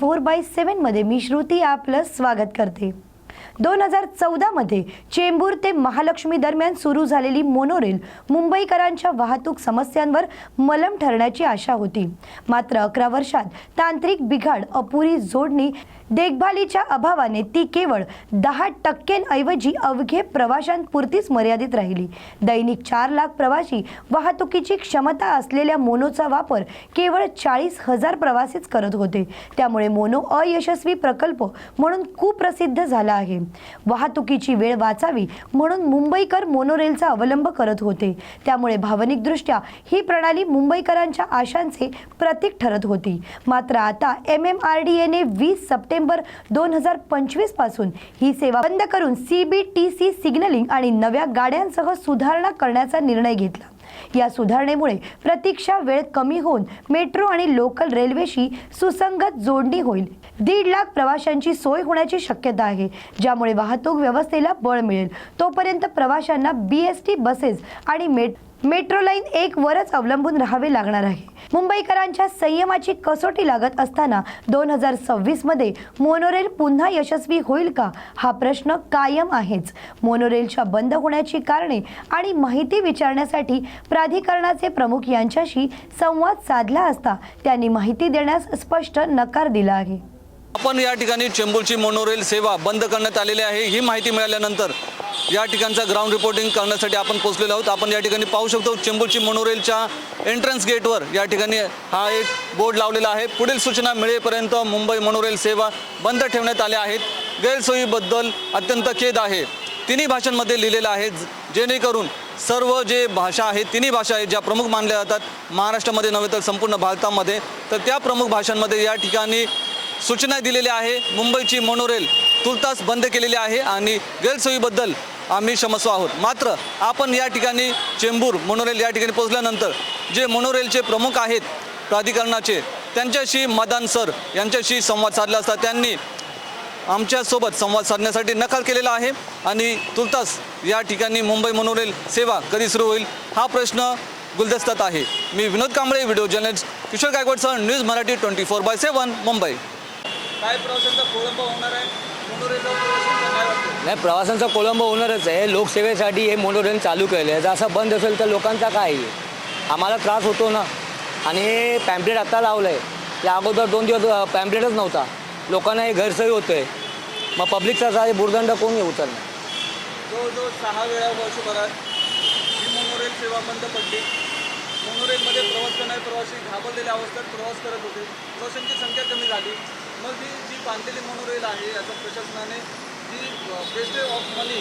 Four by सेवनमध्ये मी श्रुती आपलं स्वागत करते. दोन हजार चौदामध्ये चेंबूर ते महालक्ष्मी दरम्यान सुरू झालेली मोनोरेल मुंबईकरांच्या वाहतूक समस्यांवर मलम ठरण्याची आशा होती. मात्र अकरा वर्षात तांत्रिक बिघाड अपुरी जोडणी देखभालीच्या अभावाने ती केवळ दहा टक्क्यांऐवजी अवघे प्रवाशांपुरतीच मर्यादित राहिली. दैनिक चार लाख प्रवासी वाहतुकीची क्षमता असलेल्या मोनोचा वापर केवळ चाळीस हजार प्रवासीच करत होते. त्यामुळे मोनो अयशस्वी प्रकल्प म्हणून कुप्रसिद्ध झाला आहे. वाहतुकीची वेळ वाचावी म्हणून मुंबईकर मोनोरेलचा अवलंब करत होते. त्यामुळे भावनिकदृष्ट्या ही प्रणाली मुंबईकरांच्या आशांचे प्रतीक ठरत होती. मात्र आता एम एम आर डी एने वीस सप्टेंबर दोन हजार पंचवीसपासून ही सेवा बंद करून C B T C signalling आणि नव्या गाड्यांसह सुधारणा करण्याचा निर्णय घेतला. या सुधारणेमुळे प्रतीक्षा वेळ कमी होऊन मेट्रो आणि लोकल रेल्वेशी सुसंगत जोडणी होईल. दीड लाख प्रवाशांची सोय होण्याची शक्यता आहे ज्यामुळे वाहतूक व्यवस्थेला बळ मिळेल. तोपर्यंत प्रवाशांना बी एस टी बसेस आणि मेट मेट्रो लाईन एक वरच अवलंबून राहावे लागणार आहे. मुंबईकरांच्या संयमाची कसोटी लागत असताना दोन हजार सव्वीसमध्ये मोनोरेल पुन्हा यशस्वी होईल का? हा प्रश्न कायम आहेच. मोनोरेलच्या बंद होण्याची कारणे आणि माहिती विचारण्यासाठी प्राधिकरणाचे प्रमुख यांच्याशी संवाद साधला असता त्यांनी माहिती देण्यास स्पष्ट नकार दिला आहे. आपण या ठिकाणी चेंबूरची मोनोरेल सेवा बंद करण्यात आलेली आहे. ही माहिती मिळाल्यानंतर या ठिकाणचा ग्राउंड रिपोर्टिंग करण्यासाठी आपण पोहोचलेलो आहोत. आपण या ठिकाणी पाहू शकतो चेंबूरची मोनोरेलच्या एंट्रन्स गेटवर या ठिकाणी हा एक बोर्ड लावलेला आहे. पुढील सूचना मिळेपर्यंत मुंबई मोनोरेल सेवा बंद ठेवण्यात आल्या आहेत. गैरसोयीबद्दल अत्यंत खेद आहे. तिन्ही भाषांमध्ये लिहिलेलं आहे जेणेकरून सर्व जे भाषा आहेत तिन्ही भाषा आहेत ज्या प्रमुख मानल्या जातात महाराष्ट्रामध्ये नव्हे तर संपूर्ण भारतामध्ये तर त्या प्रमुख भाषांमध्ये या ठिकाणी सूचना दिलेल्या आहे. मुंबईची मोनोरेल तुर्तास बंद केलेली आहे आणि गैरसोयीबद्दल आम्ही क्षमस्व आहोत. मात्र आपण या ठिकाणी चेंबूर मोनोरेल या ठिकाणी पोहोचल्यानंतर जे मोनोरेलचे प्रमुख आहेत प्राधिकरणाचे त्यांच्याशी मदान सर यांच्याशी संवाद साधला असता. त्यांनी आमच्यासोबत संवाद साधण्यासाठी नकार केलेला आहे आणि तुर्तास या ठिकाणी मुंबई मोनोरेल सेवा कधी सुरू होईल हा प्रश्न गुलदस्तात आहे. मी Vinod Kamble video journalist Kishor गायकवाडसह news Marathi twenty four by seven Mumbai. काय प्रवासाचा होणार आहे? नाही प्रवासांचा कोळंब होणारच आहे. लोकसेवेसाठी हे मोनोरेल चालू केलं आहे जर असं बंद असेल तर लोकांचा काय? आहे आम्हाला त्रास होतो ना. आणि हे पॅम्पलेट आत्ता लावलं आहे या अगोदर दोन दिवस पॅम्पलेटच नव्हता. लोकांना हे गैरसोयी होतं आहे मग पब्लिकचा काय भुर्दंड कोण हे उचलणार जवळजवळ सहा वेळा वर्षभरात ही मोनोरेल सेवा बंद पडली. मोनोरेलमध्ये प्रवास करणारे प्रवासी घाबरलेल्या अवस्थेत प्रवास करत होते. प्रवाशांची संख्या कमी झाली. मग ही जी बांधलेली मोनोरेल आहे याचा प्रशासनाने जी वेस्टेज ऑफ मनी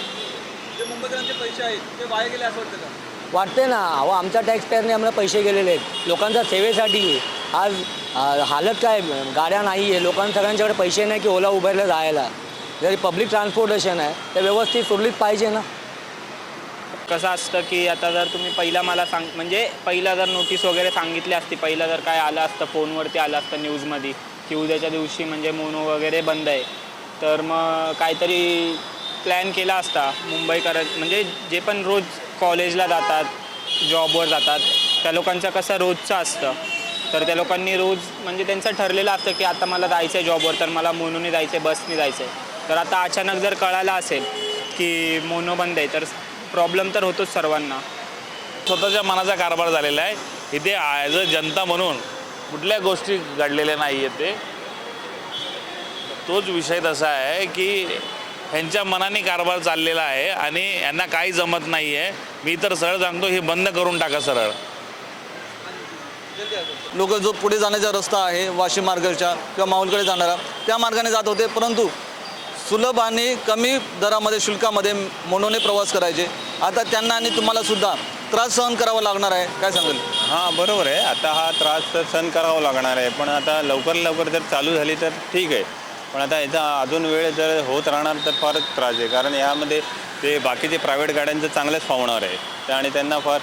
जे मुंबईकरांचे पैसे आहेत ते वाया गेले असं वाटतं का? वाटते ना. अहो आमच्या टॅक्स पेअरने आम्हाला पैसे गेलेले आहेत. लोकांच्या सेवेसाठी. आज अं, हालत काय? गाड्या नाही आहे लोकांना सगळ्यांच्याकडे पैसे नाही की ओला उबरला जायला. जरी पब्लिक ट्रान्सपोर्टेशन आहे ते व्यवस्थित सुरळीत पाहिजे ना. कसं असतं की आता जर तुम्ही पहिला मला सांग म्हणजे पहिला जर नोटीस वगैरे सांगितली असती पहिला जर काय आलं असतं फोनवरती आलं असतं न्यूजमध्ये की उद्याच्या दिवशी म्हणजे मोनो वगैरे बंद आहे. तर मग काहीतरी प्लॅन केला असता मुंबईकर म्हणजे जे पण रोज कॉलेजला जातात जॉबवर जातात त्या लोकांचं कसं रोजचं असतं. तर त्या लोकांनी रोज म्हणजे त्यांचं ठरलेलं असतं की आता मला जायचं आहे जॉबवर तर मला मोनोने जायचं आहे बसने जायचं आहे. तर आता अचानक जर कळालं असेल की मोनो बंद आहे तर प्रॉब्लेम तर होतोच सर्वांना. स्वतःच्या मनाचा कारभार झालेला आहे. इथे ॲज अ जनता म्हणून कुठल्या गोष्टी घडलेल्या नाही आहेत ते. तोच विषय तसा आहे की ह्यांच्या मनाने कारभार चाललेला आहे आणि यांना काही जमत नाही आहे मी तर सरळ सांगतो हे बंद करून टाका सरळ. लोक जो पुढे जाण्याचा रस्ता आहे वाशिम मार्गाच्या किंवा माऊलकडे जाणारा त्या मार्गाने जात होते परंतु सुलभ आणि कमी दरामध्ये शुल्कामध्ये मोनोने प्रवास करायचे. आता त्यांना आणि तुम्हाला सुद्धा त्रास सहन करावा लागणार आहे काय सांगेल? हां बरोबर आहे. आता हा त्रास तर सहन करावा लागणार आहे. पण आता लवकर लवकर जर चालू झाली तर ठीक आहे. पण आता याचा अजून वेळ जर होत राहणार तर फारच त्रास आहे. कारण यामध्ये ते बाकीचे प्रायव्हेट गाड्यांचं चांगलंच फावणार आहे. त्या- आणि त्यांना फार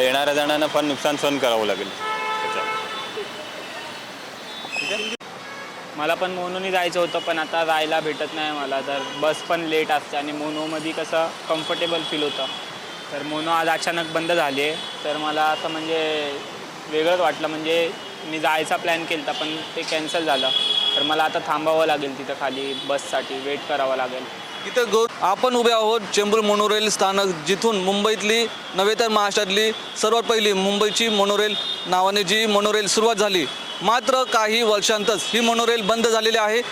येणाऱ्या जणांना फार नुकसान सहन करावं लागेल. मला पण मोनोनी जायचं होतं पण आता जायला भेटत नाही मला. तर बस पण लेट असते आणि मोनोमध्ये कसं कम्फर्टेबल फील होतं. तर मोनो आज अचानक बंद झाली तर मला असं म्हणजे वेगळंच वाटलं म्हणजे मी जायचा प्लॅन केला होता पण ते कॅन्सल झालं. तर मला आता थांबावं लागेल तिथं खाली बससाठी वेट करावं लागेल. इथं गो आपण उभे आहोत चेंबूर मोनोरेल स्थानक जिथून मुंबईतली नव्हे तर महाराष्ट्रातली सर्वात पहिली मुंबईची मोनोरेल नावाने जी मोनोरेल सुरुवात झाली मात्र काही वर्षांतच ही मोनोरेल बंद झालेली आहे.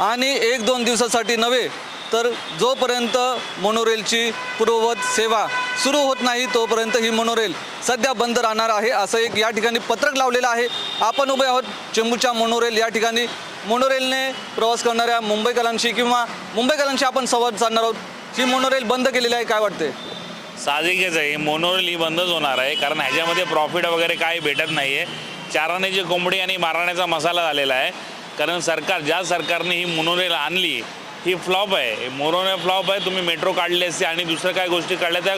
आणि एक दोन दिवसासाठी नव्हे तर जोपर्यंत मोनोरेलची पूर्ववत सेवा सुरू होत नाही तोपर्यंत ही मोनोरेल सध्या बंद राहणार आहे. असं एक या ठिकाणी पत्रक लावलेलं आहे. आपण उभे आहोत चेंबूरच्या मोनोरेल या ठिकाणी. मोनोरेलने प्रवास करणाऱ्या मुंबईकरांशी किंवा मुंबईकरांशी आपण संवाद साधणार आहोत. ही मोनोरेल बंद केलेली आहे काय वाटते साहजिकच आहे. मोनोरेल ही बंदच होणार आहे. कारण ह्याच्यामध्ये प्रॉफिट वगैरे काही भेटत नाही आहे चाराण्याची कोंबडी आणि मारण्याचा मसाला झालेला आहे. कारण सरकार ज्या सरकारने ही मोनोरेल आणली ही फ्लॉप आहे. मोनोरेल फ्लॉप आहे. तुम्ही मेट्रो काढली असते आणि दुसऱ्या काय गोष्टी काढल्या त्या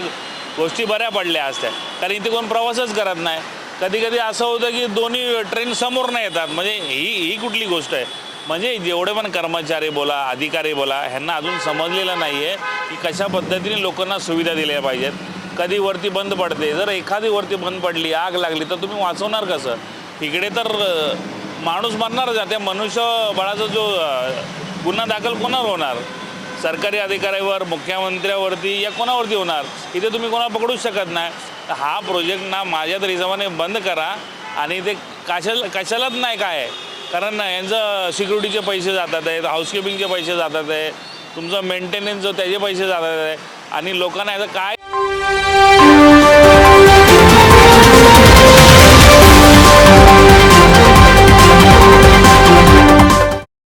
गोष्टी बऱ्या पडल्या असत्या. कारण इथे कोण प्रवासच करत नाही. कधी कधी असं होतं की दोन्ही ट्रेन समोर नाही येतात. म्हणजे ही ही कुठली गोष्ट आहे? म्हणजे जेवढे पण कर्मचारी बोला अधिकारी बोला ह्यांना अजून समजलेलं नाही आहे की कशा पद्धतीने लोकांना सुविधा दिल्या पाहिजेत. कधी वरती बंद पडते. जर एखादी वरती बंद पडली आग लागली तर तुम्ही वाचवणार कसं? इकडे तर माणूस मरणारच. आहे त्या मनुष्यबळाचा जो गुन्हा दाखल कोणावर होणार? सरकारी अधिकाऱ्यावर मुख्यमंत्र्यावरती या कोणावरती होणार? इथे तुम्ही कोणा पकडूच शकत नाही. तर हा प्रोजेक्ट ना माझ्या तरी हिशोबाने बंद करा आणि ते कशाला कशालाच नाही काय? आहे कारण यांचं सिक्युरिटीचे पैसे जातात आहेत हाऊसकीपिंगचे पैसे जातात आहे तुमचं मेंटेनन्स जो त्याचे पैसे जातात आहे आणि लोकांना याचं काय